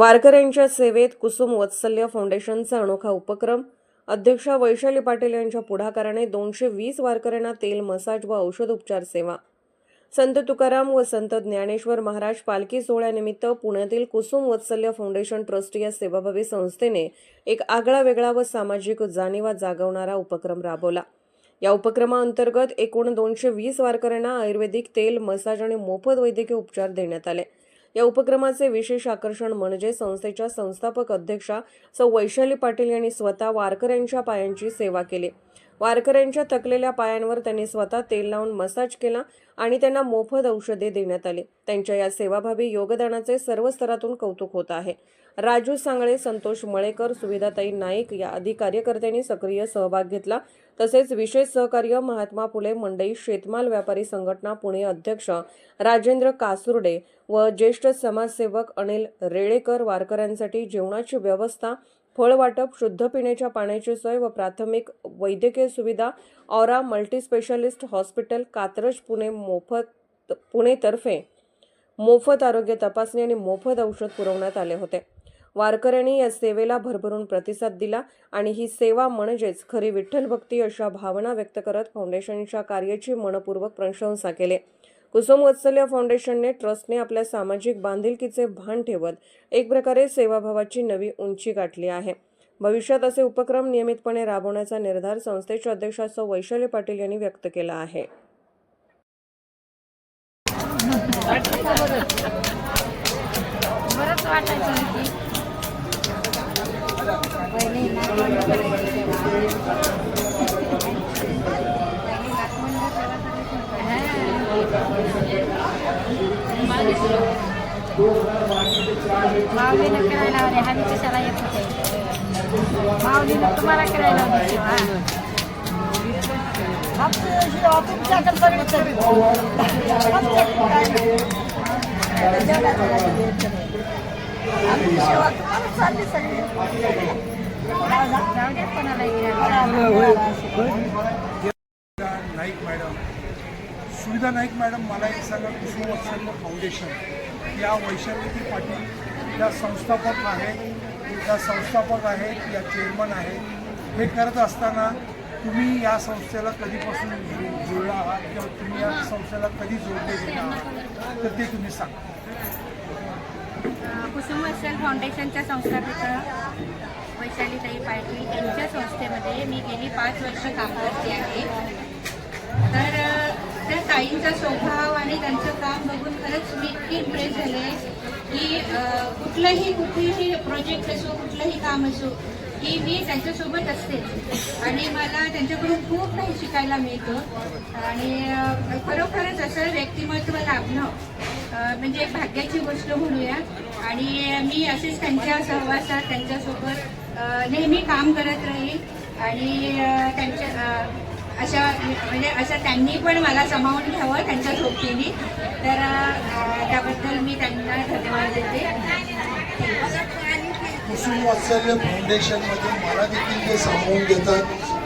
वारकऱ्यांच्या सेवेत कुसुम वत्सल्य फाउंडेशनचा अनोखा उपक्रम. अध्यक्षा वैशाली पाटील यांच्या पुढाकाराने दोनशे वीस वारकऱ्यांना तेल मसाज व औषधोपचार सेवा. संत तुकाराम व संत ज्ञानेश्वर महाराज पालखी सोहळ्यानिमित्त पुण्यातील कुसुम वत्सल्य फाउंडेशन ट्रस्ट या सेवाभावी संस्थेने एक आगळा वेगळा व सामाजिक जाणीवा जागवणारा उपक्रम राबवला. या उपक्रमाअंतर्गत एकूण दोनशे वीस वारकऱ्यांना आयुर्वेदिक तेल मसाज आणि मोफत वैद्यकीय उपचार देण्यात आले. या उपक्रमाचे विशेष आकर्षण म्हणजे संस्थेच्या संस्थापक अध्यक्षा सौ वैशाली पाटील यांनी स्वतः वारकऱ्यांच्या पायांची सेवा केली. वारकऱ्यांच्या थकलेल्या पायांवर त्यांनी स्वतः तेल लावून मसाज केला आणि त्यांना मोफत औषधे देण्यात आली. त्यांच्या या सेवाभावी योगदानाचे सर्व स्तरातून कौतुक होत आहे. राजू सांगळे संतोष मळेकर सुविधाताई नाईक या आदी कार्यकर्त्यांनी सक्रिय सहभाग घेतला. तसेच विशेष सहकार्य महात्मा फुले मंडई शेतमाल व्यापारी संघटना पुणे अध्यक्ष राजेंद्र कासुर्डे व ज्येष्ठ समाजसेवक अनिल रेळेकर वारकऱ्यांसाठी जेवणाची व्यवस्था फळ वाटप शुद्ध पिण्याच्या पाण्याची सोय व प्राथमिक वैद्यकीय सुविधा Aura multispecialist hospital Katraj Pune मोफत पुणेतर्फे मोफत आरोग्य तपासणी आणि मोफत औषध पुरवण्यात आले होते. वारकऱ्यांनी या सेवेला भरभरून प्रतिसाद दिला आणि ही सेवा म्हणजेच खरी विठ्ठल भक्ती अशा भावना व्यक्त करत फाउंडेशनच्या कार्याची मनपूर्वक प्रशंसा केली. कुसुम वत्सल्य फाउंडेशनने ट्रस्टने आपल्या सामाजिक बांधिलकीचे भान ठेवत एक प्रकारे सेवाभावाची नवी उंची गाठली आहे. भविष्यात असे उपक्रम नियमितपणे राबवण्याचा निर्धार संस्थेच्या अध्यक्षा सौ वैशाली पाटील यांनी व्यक्त केला आहे. बरंच वाटायचं माऊलीनं करायला लावले आम्ही कशाला येत होते माऊलीनं तुम्हाला करायला लावली सेवा जाऊ द्या कोणाला नाईक मॅडम सुविधा नाईक मॅडम मला एक सांगा कुसुम फाउंडेशन या वैशाली पाटील या संस्थापक आहेत या संस्थापक आहेत या चेअरमन आहेत हे करत असताना तुम्ही या संस्थेला कधीपासून जु- जुळला आहात किंवा तुम्ही या संस्थेला कधी जोडले गेला आहात तर ते तुम्ही सांगा कुसुम वत्सल फाउंडेशनच्या संस्थापिका वैशालीताई पाटील यांच्या संस्थेमध्ये मी गेली पाच वर्ष काम करते आहे. तर त्या ताईंचा स्वभाव आणि त्यांचं काम बघून खरंच मी इतकी इम्प्रेस झाले की कुठलंही कुठलीही प्रोजेक्ट असो कुठलंही काम असो की मी त्यांच्यासोबत असते. आणि मला त्यांच्याकडून खूप काही शिकायला मिळतं. आणि खरोखरच असं व्यक्तिमत्व लाभणं म्हणजे एक भाग्याची गोष्ट म्हणूया आणि मी असेच त्यांच्या सहवासात त्यांच्यासोबत नेहमी काम करत राहील. आणि त्यांच्या अशा म्हणजे असं त्यांनी पण मला सामावून घ्यावं त्यांच्या सोबतीने. तर त्याबद्दल मी त्यांना धन्यवाद देते. कुसुम वात्सल्य फाउंडेशनमध्ये मला देखील ते सामावून घेतात.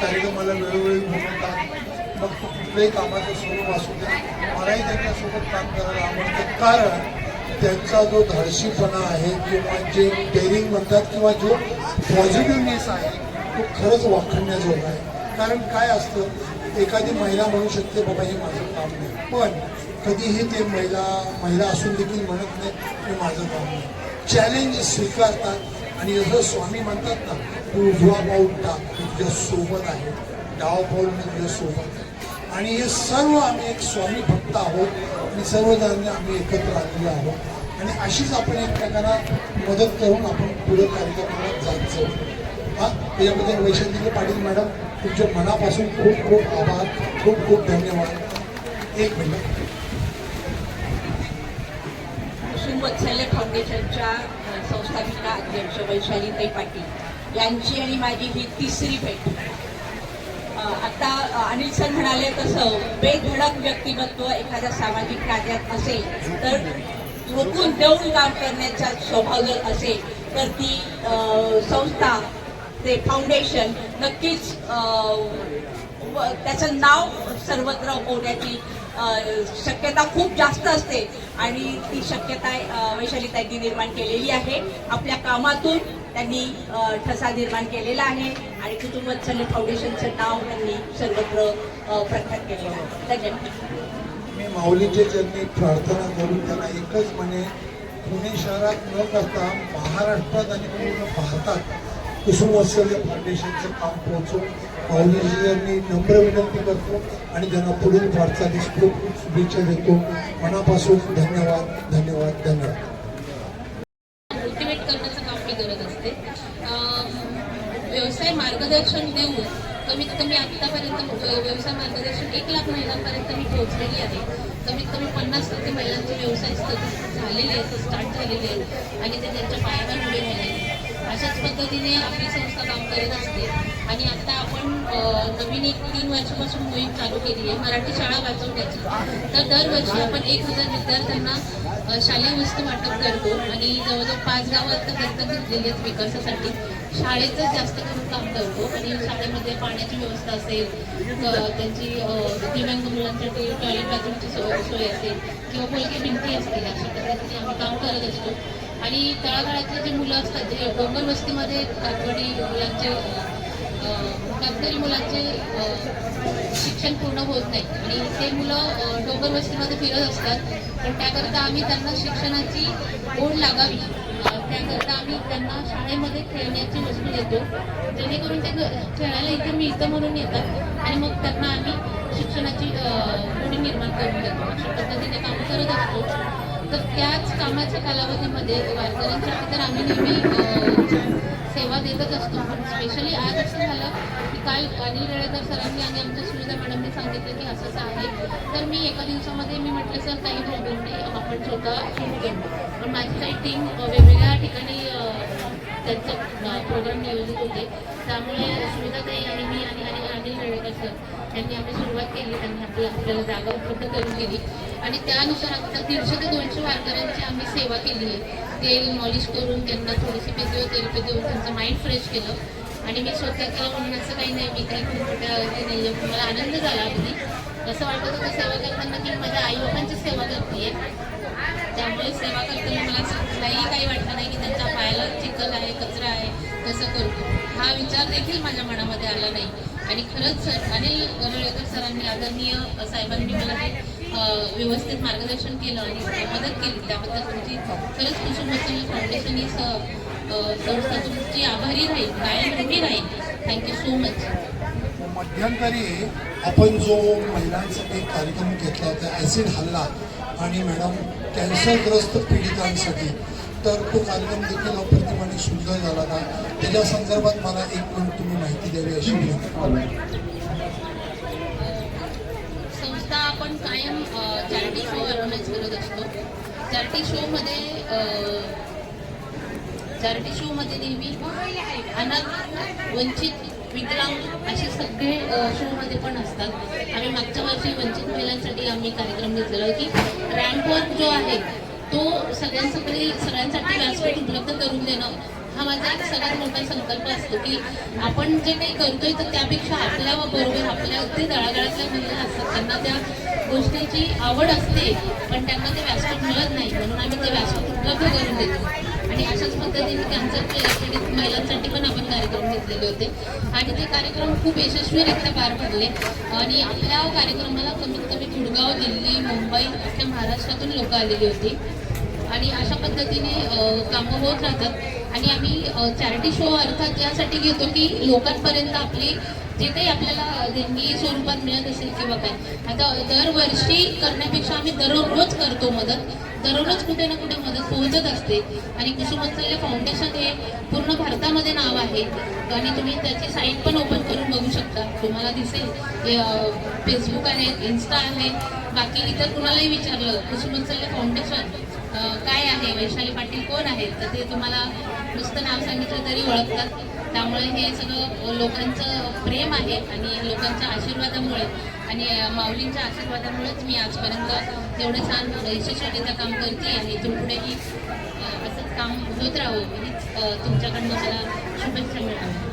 कार्यक्रमाला वेळोवेळी बोलवतात मग तो कुठल्याही कामाचं स्वरूप असू दे मलाही त्यांच्यासोबत काम करायला आवडते. कारण त्यांचा जो धाडशीपणा आहे किंवा जे डेअरिंग म्हणतात किंवा जो पॉझिटिव्हनेस आहे तो खरंच वाखण्याजोगा आहे. कारण काय असतं एखादी महिला म्हणू शकते बाबा हे माझं काम नाही. पण कधीही ते महिला महिला असून देखील म्हणत नाही हे माझं काम नाही. चॅलेंज स्वीकारतात आणि जसं स्वामी म्हणतात ना तू उजवा पाऊल टाक तुझ्या सोबत आहे. डाव पाऊल मी तुझ्या सोबत आहे. आणि हे सर्व आम्ही एक स्वामी भक्त आहोत. आणि सर्वजण आम्ही एकत्र आलेलो आहोत. आणि अशीच आपण एकमेकांना मदत करून आपण पुढे कार्यक्रमाला जात जाऊ हा त्याच्याबद्दल वैशाली पाटील मॅडम तुमच्या मनापासून खूप खूप आभार खूप खूप धन्यवाद. एक मिनिट. कुसुम वत्सल्य फाउंडेशनच्या संस्थापिका अध्यक्ष वैशालीताई पाटील. यांची आणि माझी ही तिसरी भेट. अनिल सर म्हणाले तसं बेधडक व्यक्तिमत्व एखाद्या सामाजिक कार्यात असेल तर झोकून देऊन काम करण्याचा स्वभाव जर असेल तर ती संस्था ते फाउंडेशन नक्कीच त्याचं नाव सर्वत्र होण्याची शक्यता खूप जास्त असते. आणि ती शक्यता अ, वैशालीताईंनी निर्माण केलेली आहे. आपल्या कामातून त्यांनी ठसा निर्माण केलेला आहे आणि कुटुंबवात्सल्य फाउंडेशनचं नाव त्यांनी सर्वत्र प्रख्यात केलेलं आहे. धन्यवाद. मी माऊलीचे ज्यांनी प्रार्थना करून त्यांना एकच म्हणे पुणे शहरात न करता महाराष्ट्रात आणि पूर्ण पाहतात कुसुम फाउंडेशनचं काम पोहोचून माऊलीजी यांनी नम्र विनंती करतो आणि त्यांना पुढील वाटचालीस खूप शुभेच्छा देतो. मनापासून धन्यवाद धन्यवाद धन्यवाद. मोटिवेट करण्याचं काम मी करत असते. व्यवसाय मार्गदर्शन देऊन कमीत कमी आत्तापर्यंत व्यवसाय मार्गदर्शन एक लाख महिलांपर्यंत मी पोहोचलेली आहे. कमीत कमी पन्नास टक्के महिलांचे व्यवसाय झालेले आहेत स्टार्ट झालेले आहेत. आणि ते त्यांच्या पायावर उभे राहिले अशाच पद्धतीने आपली संस्था काम करत असते. आणि आता आपण नवीन एक तीन वर्षापासून मोहीम चालू केली आहे मराठी शाळा वाचवण्याची. तर दरवर्षी आपण एक हजार विद्यार्थ्यांना शालेय वस्तू वाटप करतो आणि जवळजवळ पाच गावात दत्तक घेतलेली आहेत विकासासाठी. शाळेचंच जास्त करून काम करतो आणि शाळेमध्ये पाण्याची व्यवस्था असेल त्यांची दिव्यांग मुलांसाठी टॉयलेट बाथरूमची सोय सोय असेल किंवा बोलकी भिंती असतील अशा पद्धतीने आम्ही काम करत असतो. आणि तळागाळातले जे मुलं असतात जे डोंगर वस्तीमध्ये कातवाडी मुलांचे अ, कातकरी मुलांचे शिक्षण पूर्ण होत नाही. आणि ते मुलं डोंगर वस्तीमध्ये फिरत असतात. पण त्याकरता आम्ही त्यांना शिक्षणाची ओढ लागावी. त्याकरता आम्ही त्यांना शाळेमध्ये खेळण्याची वस्तू देतो. जेणेकरून ते खेळायला इथे मिळतं म्हणून येतात. आणि मग त्यांना आम्ही शिक्षणाची गोडी निर्माण करून देतो. तर त्याच कामाच्या कालावधीमध्ये वारकऱ्यांसाठी तर आम्ही नेहमी सेवा देतच असतो. पण स्पेशली आज असं झालं की काल अनिल रेळेकर सरांनी आणि आमच्या सुविधा मॅडमने सांगितलं की असं असं आहे. तर मी एका दिवसामध्ये मी म्हटलं सर काही प्रॉब्लेम नाही. आपण स्वतः सुरू करू. पण माझी काही टीम वेगवेगळ्या ठिकाणी त्यांचं प्रोग्राम नियोजित होते. त्यामुळे सुविधाताई आणि मी आणि आणि अनिल रेळेकर सर यांनी आम्ही सुरुवात केली. त्यांनी आपल्या आपल्याला जागा उपलब्ध करून दिली. आणि त्यानुसार आता दीडशे ते दोनशे वारकऱ्यांची आम्ही सेवा केली आहे. तेल मॉलिश करून त्यांना थोडीशी फिजिओथेरपी देऊन त्यांचं माइंड फ्रेश केलं. आणि मी स्वतः केलं म्हणून असं काही नाही मी काही खूप मोठ्या हे नाही आहे. मला आनंद झाला अगदी. असं वाटत होतं सेवा करताना की माझ्या आईबापांची सेवा करते. त्यामुळे सेवा करताना मला असं कुठलाही काही वाटलं नाही की त्यांच्या पायाला चिखल आहे कचरा आहे कसं करू हा विचार देखील माझ्या मनामध्ये आला नाही. आणि खरंच सर अनिल गरळेकर सरांनी आदरणीय साहेबांनी मला व्यवस्थित मार्गदर्शन केलं आणि मदत केली त्याबद्दल तुमची खरंच कुसुम वत्सल्य फाउंडेशन ही संस्था तुमची आभारी राहील. कायम उभी राहील थँक्यू सो मच मध्यंतरी आपण जो महिलांसाठी कार्यक्रम घेतला होता ॲसिड हल्ला आणि मॅडम कॅन्सरग्रस्त पीडितांसाठी तर तो कार्यक्रम देखील अप्रतिमाने सुंदर झाला का त्याच्या संदर्भात मला एक मिनिट तुम्ही माहिती द्यावी अशी विनंती संस्था आपण कायम चॅरिटी शो ऑर्गनाईज करत असतो. चॅरिटी शोमध्ये चॅरिटी शोमध्ये नेहमी अनाथ वंचित विकलांग असे सगळे शोमध्ये पण असतात. आम्ही मागच्या वर्षी वंचित महिलांसाठी आम्ही कार्यक्रम घेतलेला की रॅम्पवर्क जो आहे तो सगळ्यांसाठी सगळ्यांसाठी व्यासपीठ उपलब्ध करून देणं हा माझा एक सगळ्यात मोठा संकल्प असतो की आपण जे काही करतोय तर त्यापेक्षा आपल्या बरोबर आपल्या अगदी तळागाळातल्या महिला असतात. त्यांना त्या गोष्टीची आवड असते पण त्यांना ते व्यासपीठ मिळत नाही म्हणून आम्ही ते व्यासपीठ उपलब्ध करून देतो. आणि अशाच पद्धतीने त्यांचं पीडित महिलांसाठी पण आपण कार्यक्रम घेतलेले होते. आणि ते कार्यक्रम खूप यशस्वीरित्या पार पडले. आणि आपल्या कार्यक्रमाला कमीत कमी गुडगाव दिल्ली मुंबई अख्ख्या महाराष्ट्रातून लोक आलेली होती. आणि अशा पद्धतीने कामं होत राहतात. आणि आम्ही चॅरिटी शो अर्थात यासाठी घेतो की लोकांपर्यंत आपली जे काही आपल्याला देणगी स्वरूपात मिळत असेल किंवा काय आता दरवर्षी करण्यापेक्षा आम्ही दररोज करतो मदत. दररोज कुठे ना कुठे मदत पोहोचत असते. आणि कुसुमत्सल्य फाउंडेशन हे पूर्ण भारतामध्ये नाव आहे. आणि तुम्ही त्याची साईट पण ओपन करून बघू शकता. तुम्हाला दिसेल. फेसबुक आहे इन्स्टा आहे. बाकी इतर कुणालाही विचारलं कुसुमत्सल्य फाउंडेशन काय आहे? वैशाली पाटील कोण आहेत? तर ते तुम्हाला नुसतं नाव सांगितलं तरी ओळखतात. त्यामुळे हे सगळं लोकांचं प्रेम आहे आणि लोकांच्या आशीर्वादामुळे आणि माऊलींच्या आशीर्वादामुळेच मी आजपर्यंत एवढं छान यशस्वीरित्या काम करते आणि इथून पुढेही असंच काम होत राहावं हीच तुमच्याकडनं मला शुभेच्छा मिळाव्या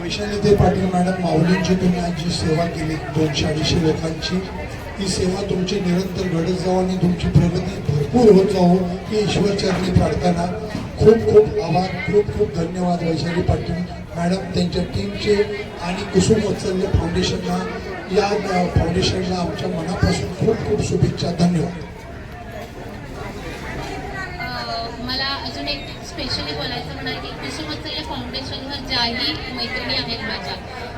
वैशालीते पाटील मॅडम माऊलींची तुम्ही आज जी सेवा केली दोनशे अडीचशे लोकांची. ही सेवा तुमची निरंतर घडत जाऊ आणि तुमची प्रगती भरपूर होत जावो ही ईश्वरचरणी प्रार्थना. खूप खूप आभार खूप खूप धन्यवाद वैशाली पाटील. मॅडम त्यांच्या टीमचे आणि कुसुम वत्सल्य फाउंडेशनला या फाउंडेशनला आमच्या मनापासून खूप खूप शुभेच्छा धन्यवाद. मला अजून एक स्पेशली बोलायचं म्हणाल की कुसुमोत्सव फाउंडेशनवर ज्याही मैत्रिणी आहेत माझ्या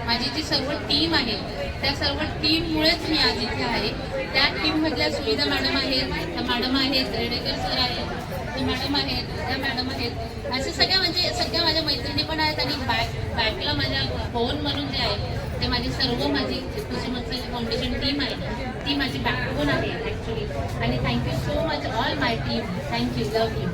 माझी जी सर्व टीम आहे त्या सर्व टीममुळेच मी आज इथे आहे. त्या टीममधल्या सुविधा मॅडम आहेत मॅडम आहेत रेडेकर सर आहेत मॅडम आहेत त्या मॅडम आहेत. असे सगळ्या म्हणजे सगळ्या माझ्या मैत्रिणी पण आहेत आणि बॅक बॅकला माझ्या फोन म्हणून जे आहे ते माझी सर्व माझी कुसुमोत्सव फाउंडेशन टीम आहे. ती माझी बॅकबोन आहे ॲक्च्युली आणि thank you so much all my team thank you love you